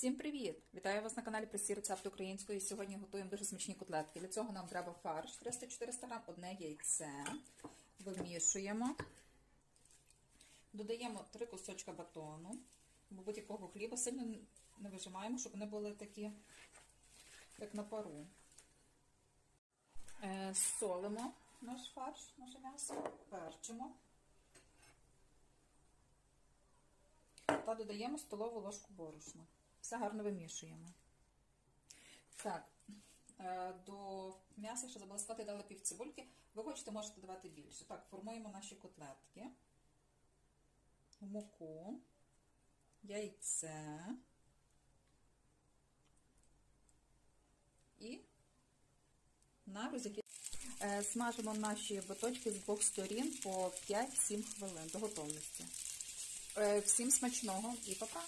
Всім привіт! Вітаю вас на каналі Прості рецепти української. Сьогодні готуємо дуже смачні котлетки. Для цього нам треба фарш 300-400 грам, одне яйце. Вимішуємо. Додаємо 3 кусочка батону, бо будь-якого хліба сильно не вижимаємо, щоб вони були такі, як на пару. Е, солимо наш фарш, наше м'ясо, перчимо. Та додаємо столову ложку борошна. Все гарно вимішуємо. Так, е, до м'яса ще забула сказати, дала пів цибульки. Ви хочете, можете давати більше. Так, формуємо наші котлетки, муку, яйце і на розігрі. Е, Смажимо наші биточки з двох сторін по 5-7 хвилин до готовності. Е, Всім смачного і па-па!